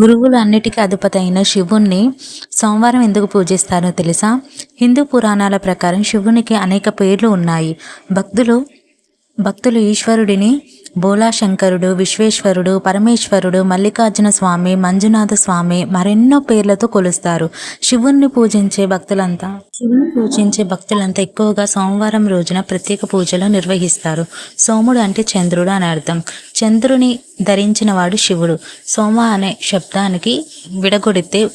గురువులు అన్నిటికీ అధిపతి అయిన శివుణ్ణి సోమవారం ఎందుకు పూజిస్తారో తెలుసా? హిందూ పురాణాల ప్రకారం శివునికి అనేక పేర్లు ఉన్నాయి. భక్తులు భక్తులు ఈశ్వరుడిని బోలాశంకరుడు విశ్వేశ్వరుడు పరమేశ్వరుడు మల్లికార్జున స్వామి మంజునాథ స్వామి మరెన్నో పేర్లతో కొలుస్తారు. శివుణ్ణి పూజించే భక్తులంతా శివుని పూజించే భక్తులంతా ఎక్కువగా సోమవారం రోజున ప్రత్యేక పూజలు నిర్వహిస్తారు. సోముడు అంటే చంద్రుడు అని అర్థం. చంద్రుని ధరించిన వాడు శివుడు. సోమ అనే శబ్దానికి విడగొడితే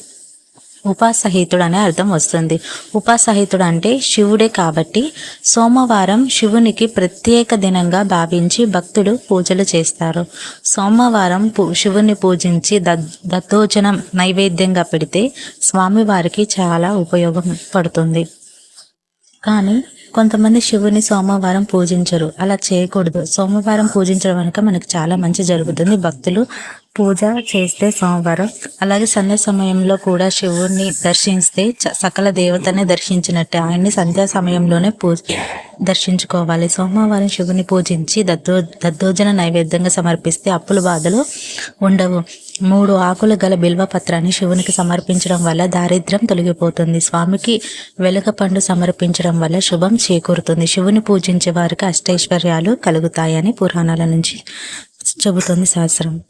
ఉపాసహితుడు అనే అర్థం వస్తుంది. ఉపాసహితుడు అంటే శివుడే కాబట్టి సోమవారం శివునికి ప్రత్యేక దినంగా భావించి భక్తులు పూజలు చేస్తారు. సోమవారం పూ శివుని పూజించి దద్ దత్తోజనం నైవేద్యంగా పెడితే స్వామివారికి చాలా ఉపయోగం పడుతుంది. కానీ కొంతమంది శివుని సోమవారం పూజించరు. అలా చేయకూడదు. సోమవారం పూజించడం వెనుక మనకు చాలా మంచి జరుగుతుంది. భక్తులు పూజ చేస్తే సోమవారం అలాగే సంధ్యా సమయంలో కూడా శివుణ్ణి దర్శిస్తే చ- సకల దేవతని దర్శించినట్టే. ఆయన్ని సంధ్యా సమయంలోనే పూజ దర్శించుకోవాలి. సోమవారం శివుని పూజించి దద్దో దద్దోజన నైవేద్యంగా సమర్పిస్తే అప్పుల బాధలు ఉండవు. మూడు ఆకులు గల బిల్వ పత్రాన్ని శివునికి సమర్పించడం వల్ల దారిద్ర్యం తొలగిపోతుంది. స్వామికి వెలగ పండు సమర్పించడం వల్ల శుభం చేకూరుతుంది. శివుని పూజించే వారికి అష్టైశ్వర్యాలు కలుగుతాయని పురాణాల నుంచి చెబుతుంది శాస్త్రం.